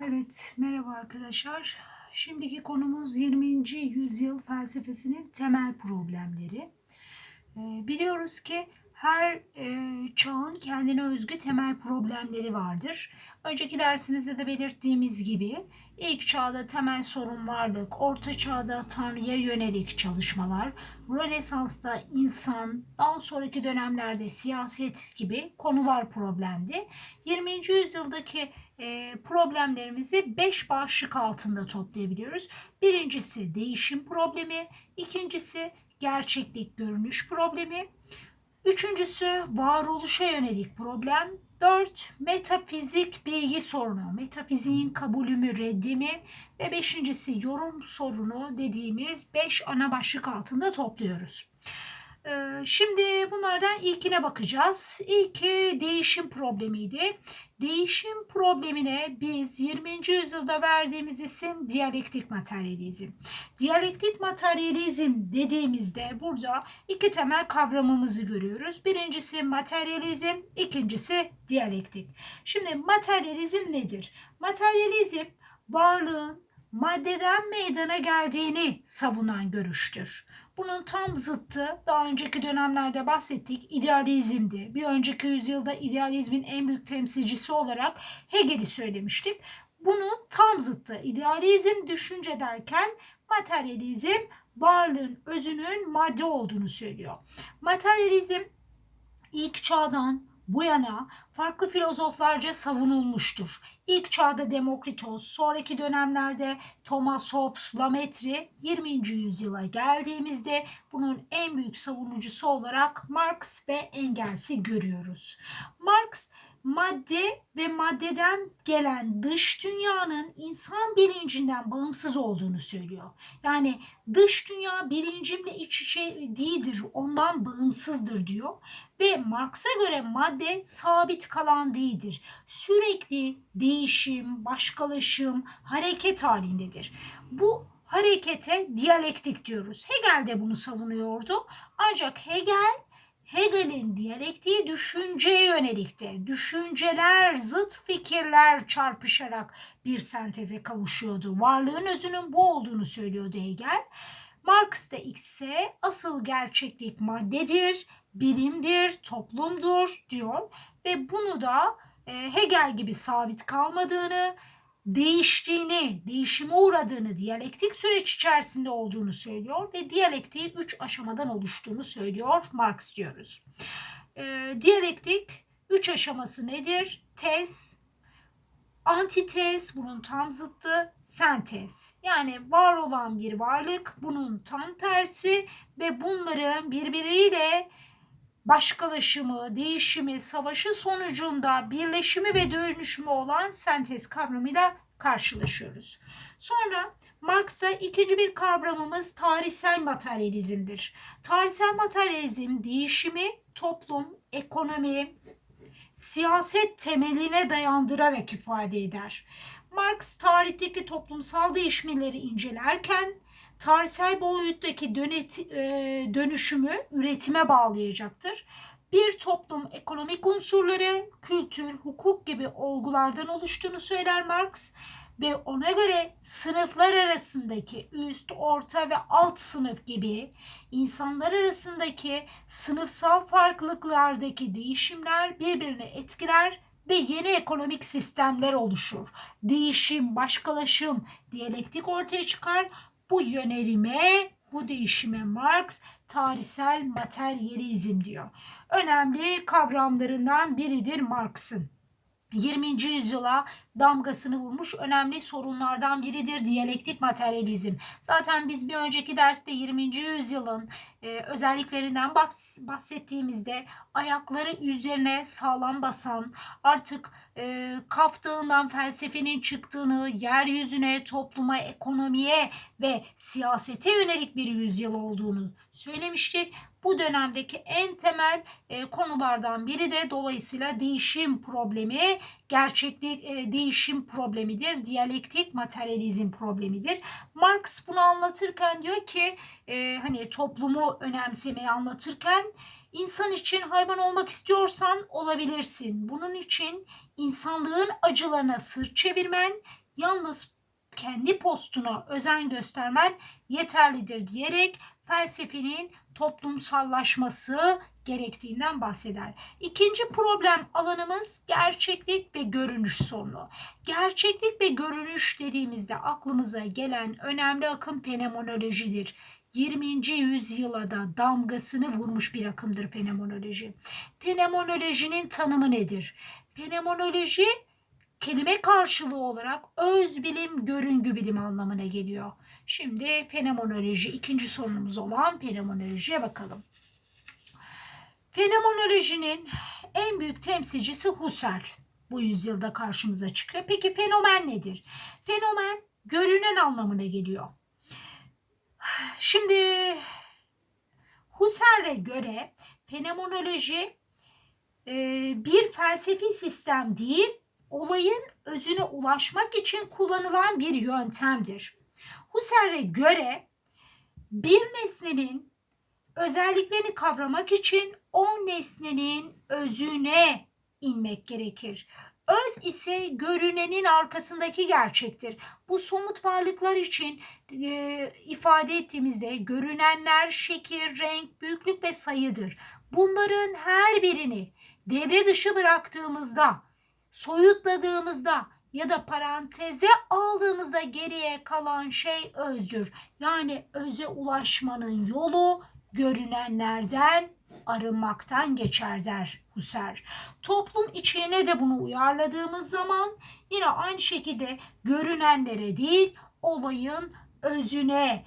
Evet, merhaba arkadaşlar. Şimdiki konumuz 20. yüzyıl felsefesinin temel problemleri. Ee, biliyoruz ki her e, çağın kendine özgü temel problemleri vardır. Önceki dersimizde de belirttiğimiz gibi ilk çağda temel sorun varlık, orta çağda tanrıya yönelik çalışmalar, Rönesans'ta insan, daha sonraki dönemlerde siyaset gibi konular problemdi. 20. yüzyıldaki e, problemlerimizi 5 başlık altında toplayabiliyoruz. Birincisi değişim problemi, ikincisi gerçeklik görünüş problemi, Üçüncüsü varoluşa yönelik problem. Dört, metafizik bilgi sorunu, metafiziğin kabulü mü, reddi mi? Ve beşincisi yorum sorunu dediğimiz beş ana başlık altında topluyoruz. Ee, Şimdi bunlardan ilkine bakacağız. İlki değişim problemiydi. Değişim problemine biz 20. yüzyılda verdiğimiz isim diyalektik materyalizm. Diyalektik materyalizm dediğimizde burada iki temel kavramımızı görüyoruz. Birincisi materyalizm, ikincisi diyalektik. Şimdi materyalizm nedir? Materyalizm varlığın maddeden meydana geldiğini savunan görüştür. Bunun tam zıttı daha önceki dönemlerde bahsettik idealizmdi. Bir önceki yüzyılda idealizmin en büyük temsilcisi olarak Hegel'i söylemiştik. Bunun tam zıttı idealizm düşünce derken materyalizm varlığın özünün madde olduğunu söylüyor. Materyalizm ilk çağdan bu yana farklı filozoflarca savunulmuştur. İlk çağda Demokritos, sonraki dönemlerde Thomas Hobbes, Lametri, 20. yüzyıla geldiğimizde bunun en büyük savunucusu olarak Marx ve Engels'i görüyoruz. Marx madde ve maddeden gelen dış dünyanın insan bilincinden bağımsız olduğunu söylüyor. Yani dış dünya bilincimle iç içe değildir, ondan bağımsızdır diyor. Ve Marx'a göre madde sabit kalan değildir. Sürekli değişim, başkalaşım, hareket halindedir. Bu harekete diyalektik diyoruz. Hegel de bunu savunuyordu. Ancak Hegel Hegel'in diyalektiği düşünceye yönelikti. Düşünceler, zıt fikirler çarpışarak bir senteze kavuşuyordu. Varlığın özünün bu olduğunu söylüyordu Hegel. Marx da ise asıl gerçeklik maddedir, bilimdir, toplumdur diyor ve bunu da e, Hegel gibi sabit kalmadığını, değiştiğini, değişime uğradığını, diyalektik süreç içerisinde olduğunu söylüyor ve diyalektiği üç aşamadan oluştuğunu söylüyor Marx diyoruz. E, diyalektik üç aşaması nedir? Tez, antitez, bunun tam zıttı, sentez. Yani var olan bir varlık, bunun tam tersi ve bunların birbiriyle başkalaşımı, değişimi, savaşı sonucunda birleşimi ve dönüşümü olan sentez kavramıyla karşılaşıyoruz. Sonra Marx'a ikinci bir kavramımız tarihsel materyalizmdir. Tarihsel materyalizm değişimi toplum, ekonomi, siyaset temeline dayandırarak ifade eder. Marx tarihteki toplumsal değişimleri incelerken tarihsel boyuttaki dönet, e, dönüşümü üretime bağlayacaktır. Bir toplum ekonomik unsurları, kültür, hukuk gibi olgulardan oluştuğunu söyler Marx ve ona göre sınıflar arasındaki üst, orta ve alt sınıf gibi insanlar arasındaki sınıfsal farklılıklardaki değişimler birbirini etkiler ve yeni ekonomik sistemler oluşur. Değişim, başkalaşım, diyalektik ortaya çıkar. Bu yönelime, bu değişime Marx tarihsel materyalizm diyor. Önemli kavramlarından biridir Marx'ın. 20. yüzyıla damgasını vurmuş önemli sorunlardan biridir diyalektik materyalizm. Zaten biz bir önceki derste 20. yüzyılın e, özelliklerinden bahsettiğimizde ayakları üzerine sağlam basan, artık e, kaftığından felsefenin çıktığını, yeryüzüne, topluma, ekonomiye ve siyasete yönelik bir yüzyıl olduğunu söylemiştik. Bu dönemdeki en temel e, konulardan biri de dolayısıyla değişim problemi, gerçeklik e, değişim problemidir, diyalektik materyalizm problemidir. Marx bunu anlatırken diyor ki e, hani toplumu önemsemeyi anlatırken İnsan için hayvan olmak istiyorsan olabilirsin. Bunun için insanlığın acılarına sırt çevirmen, yalnız kendi postuna özen göstermen yeterlidir diyerek felsefenin toplumsallaşması gerektiğinden bahseder. İkinci problem alanımız gerçeklik ve görünüş sorunu. Gerçeklik ve görünüş dediğimizde aklımıza gelen önemli akım fenomenolojidir. 20. yüzyıla da damgasını vurmuş bir akımdır fenomenoloji. Fenomenolojinin tanımı nedir? Fenomenoloji kelime karşılığı olarak öz bilim, görüngü bilim anlamına geliyor. Şimdi fenomenoloji ikinci sorunumuz olan fenomenolojiye bakalım. Fenomenolojinin en büyük temsilcisi Husserl bu yüzyılda karşımıza çıkıyor. Peki fenomen nedir? Fenomen görünen anlamına geliyor. Şimdi Husserl'e göre fenomenoloji e, bir felsefi sistem değil, olayın özüne ulaşmak için kullanılan bir yöntemdir. Husserl'e göre bir nesnenin özelliklerini kavramak için o nesnenin özüne inmek gerekir. Öz ise görünenin arkasındaki gerçektir. Bu somut varlıklar için e, ifade ettiğimizde görünenler şekil, renk, büyüklük ve sayıdır. Bunların her birini devre dışı bıraktığımızda, soyutladığımızda ya da paranteze aldığımızda geriye kalan şey özdür. Yani öze ulaşmanın yolu görünenlerden arınmaktan geçer der Husserl. Toplum içine de bunu uyarladığımız zaman yine aynı şekilde görünenlere değil olayın özüne,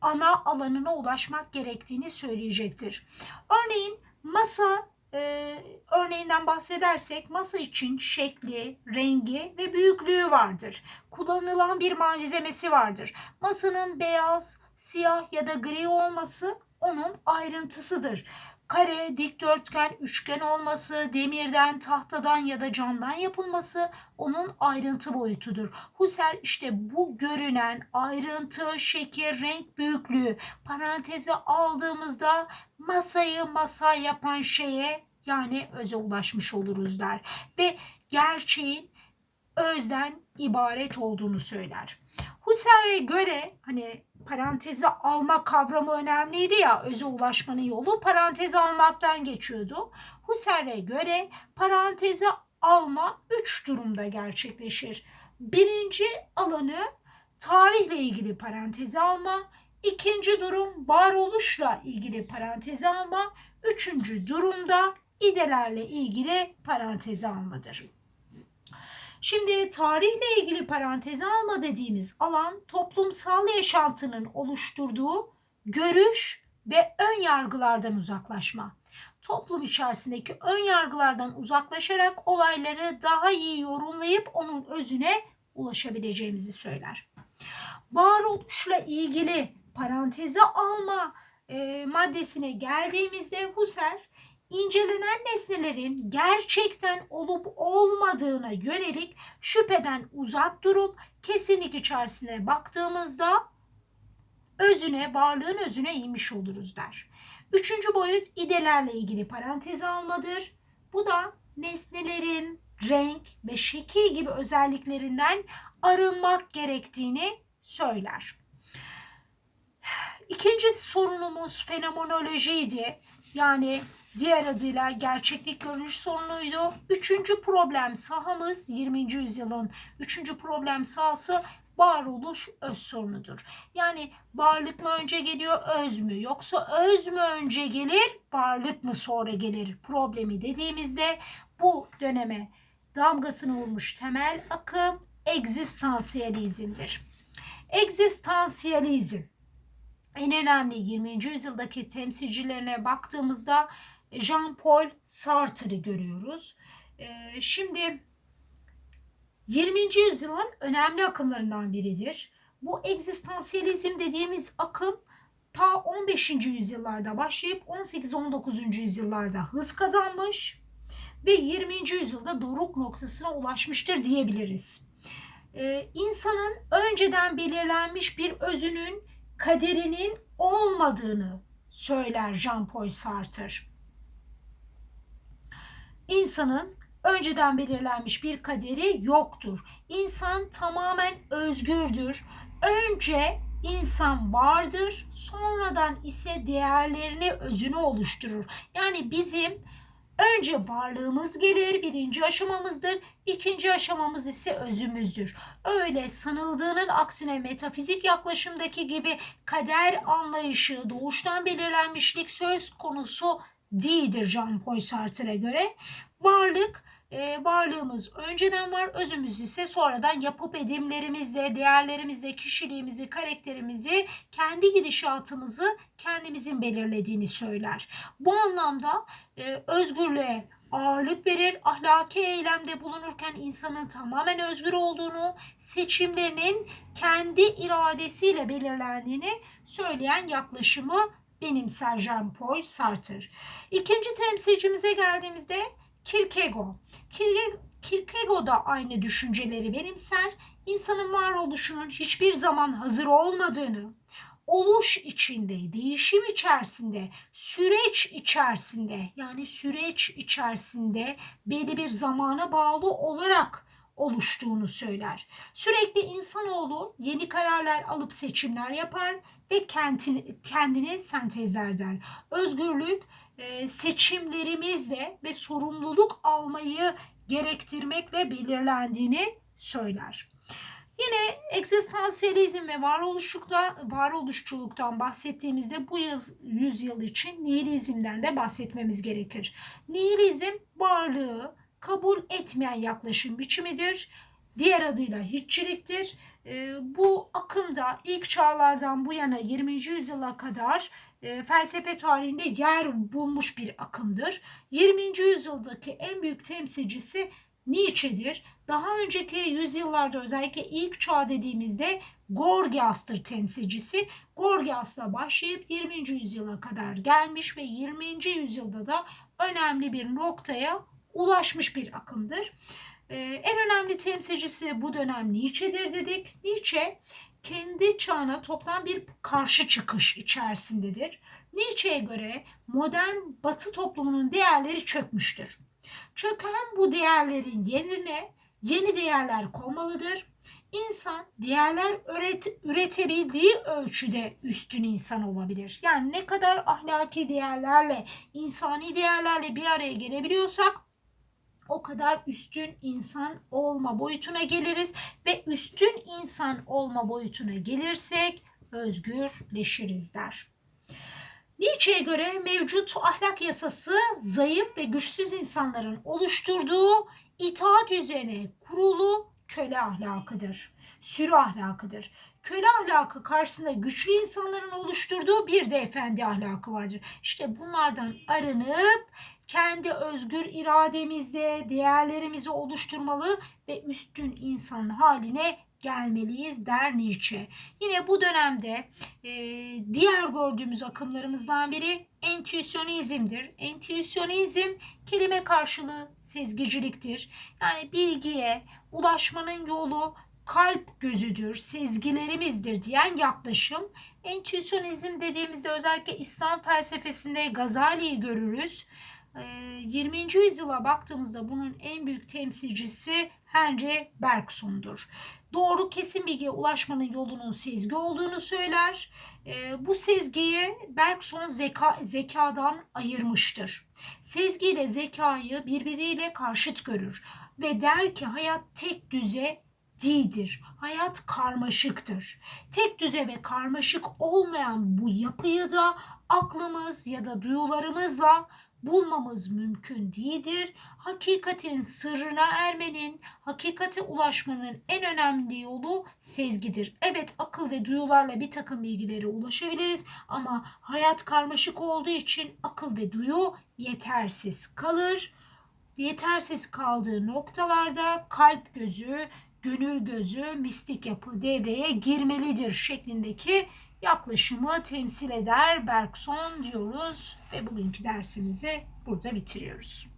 ana alanına ulaşmak gerektiğini söyleyecektir. Örneğin masa e, örneğinden bahsedersek masa için şekli, rengi ve büyüklüğü vardır. Kullanılan bir malzemesi vardır. Masanın beyaz, siyah ya da gri olması onun ayrıntısıdır. Kare, dikdörtgen, üçgen olması, demirden, tahtadan ya da camdan yapılması onun ayrıntı boyutudur. Husserl işte bu görünen ayrıntı, şekil, renk büyüklüğü paranteze aldığımızda masayı masa yapan şeye yani öze ulaşmış oluruz der. Ve gerçeğin özden ibaret olduğunu söyler. Husserl'e göre hani paranteze alma kavramı önemliydi ya öze ulaşmanın yolu paranteze almaktan geçiyordu. Husserl'e göre paranteze alma üç durumda gerçekleşir. Birinci alanı tarihle ilgili paranteze alma, ikinci durum varoluşla ilgili paranteze alma, üçüncü durumda idelerle ilgili paranteze almadır. Şimdi tarihle ilgili paranteze alma dediğimiz alan toplumsal yaşantının oluşturduğu görüş ve ön yargılardan uzaklaşma. Toplum içerisindeki ön yargılardan uzaklaşarak olayları daha iyi yorumlayıp onun özüne ulaşabileceğimizi söyler. Varoluşla ilgili paranteze alma e, maddesine geldiğimizde Husserl incelenen nesnelerin gerçekten olup olmadığına yönelik şüpheden uzak durup kesinlik içerisine baktığımızda özüne, varlığın özüne inmiş oluruz der. Üçüncü boyut idelerle ilgili parantez almadır. Bu da nesnelerin renk ve şekil gibi özelliklerinden arınmak gerektiğini söyler. İkinci sorunumuz fenomenolojiydi. Yani Diğer adıyla gerçeklik görünüş sorunuydu. Üçüncü problem sahamız 20. yüzyılın üçüncü problem sahası varoluş öz sorunudur. Yani varlık mı önce geliyor öz mü yoksa öz mü önce gelir varlık mı sonra gelir problemi dediğimizde bu döneme damgasını vurmuş temel akım egzistansiyalizmdir. Egzistansiyalizm en önemli 20. yüzyıldaki temsilcilerine baktığımızda Jean-Paul Sartre'ı görüyoruz. Ee, şimdi 20. yüzyılın önemli akımlarından biridir. Bu egzistansiyelizm dediğimiz akım ta 15. yüzyıllarda başlayıp 18-19. yüzyıllarda hız kazanmış ve 20. yüzyılda doruk noktasına ulaşmıştır diyebiliriz. Ee, insanın önceden belirlenmiş bir özünün kaderinin olmadığını söyler Jean-Paul Sartre insanın önceden belirlenmiş bir kaderi yoktur. İnsan tamamen özgürdür. Önce insan vardır, sonradan ise değerlerini, özünü oluşturur. Yani bizim önce varlığımız gelir, birinci aşamamızdır. İkinci aşamamız ise özümüzdür. Öyle sanıldığının aksine metafizik yaklaşımdaki gibi kader anlayışı, doğuştan belirlenmişlik söz konusu değildir Jean-Paul Sartre'a göre. Varlık e, varlığımız önceden var, özümüz ise sonradan yapıp edimlerimizle, değerlerimizle, kişiliğimizi, karakterimizi, kendi gidişatımızı kendimizin belirlediğini söyler. Bu anlamda e, özgürlüğe ağırlık verir. Ahlaki eylemde bulunurken insanın tamamen özgür olduğunu, seçimlerinin kendi iradesiyle belirlendiğini söyleyen yaklaşımı benimser Jean-Paul Sartre. İkinci temsilcimize geldiğimizde Kierkegaard. Kierkegaard da aynı düşünceleri benimser. İnsanın varoluşunun hiçbir zaman hazır olmadığını, oluş içinde, değişim içerisinde, süreç içerisinde yani süreç içerisinde belli bir zamana bağlı olarak oluştuğunu söyler. Sürekli insanoğlu yeni kararlar alıp seçimler yapar ve kendini, kendini sentezler der. Özgürlük e, seçimlerimizle ve sorumluluk almayı gerektirmekle belirlendiğini söyler. Yine egzistansiyelizm ve varoluşçulukta, varoluşçuluktan bahsettiğimizde bu yaz, yüzyıl için nihilizmden de bahsetmemiz gerekir. Nihilizm varlığı kabul etmeyen yaklaşım biçimidir. Diğer adıyla hiççiliktir. E, bu akımda ilk çağlardan bu yana 20. yüzyıla kadar e, felsefe tarihinde yer bulmuş bir akımdır. 20. yüzyıldaki en büyük temsilcisi Nietzsche'dir. Daha önceki yüzyıllarda özellikle ilk çağ dediğimizde Gorgias'tır temsilcisi. Gorgias'la başlayıp 20. yüzyıla kadar gelmiş ve 20. yüzyılda da önemli bir noktaya ulaşmış bir akımdır. Ee, en önemli temsilcisi bu dönem Nietzsche'dir dedik. Nietzsche kendi çağına toplam bir karşı çıkış içerisindedir. Nietzsche'ye göre modern batı toplumunun değerleri çökmüştür. Çöken bu değerlerin yerine yeni değerler konmalıdır. İnsan değerler üret, üretebildiği ölçüde üstün insan olabilir. Yani ne kadar ahlaki değerlerle, insani değerlerle bir araya gelebiliyorsak o kadar üstün insan olma boyutuna geliriz ve üstün insan olma boyutuna gelirsek özgürleşiriz der. Nietzsche'ye göre mevcut ahlak yasası zayıf ve güçsüz insanların oluşturduğu itaat üzerine kurulu köle ahlakıdır. Sürü ahlakıdır. Köle ahlakı karşısında güçlü insanların oluşturduğu bir de efendi ahlakı vardır. İşte bunlardan arınıp kendi özgür irademizle değerlerimizi oluşturmalı ve üstün insan haline gelmeliyiz der Nietzsche. Yine bu dönemde e, diğer gördüğümüz akımlarımızdan biri entüisyonizmdir. Entüisyonizm kelime karşılığı sezgiciliktir. Yani bilgiye ulaşmanın yolu kalp gözüdür, sezgilerimizdir diyen yaklaşım. Entüisyonizm dediğimizde özellikle İslam felsefesinde Gazali'yi görürüz. 20. Ee, yüzyıla baktığımızda bunun en büyük temsilcisi Henry Bergson'dur. Doğru kesin bilgiye ulaşmanın yolunun sezgi olduğunu söyler. Ee, bu sezgiyi Bergson zeka, zekadan ayırmıştır. Sezgi ile zekayı birbiriyle karşıt görür ve der ki hayat tek düze değildir. Hayat karmaşıktır. Tek düze ve karmaşık olmayan bu yapıyı da aklımız ya da duyularımızla bulmamız mümkün değildir. Hakikatin sırrına ermenin, hakikate ulaşmanın en önemli yolu sezgidir. Evet akıl ve duyularla bir takım bilgilere ulaşabiliriz ama hayat karmaşık olduğu için akıl ve duyu yetersiz kalır. Yetersiz kaldığı noktalarda kalp gözü, gönül gözü, mistik yapı devreye girmelidir şeklindeki yaklaşımı temsil eder Bergson diyoruz ve bugünkü dersimizi burada bitiriyoruz.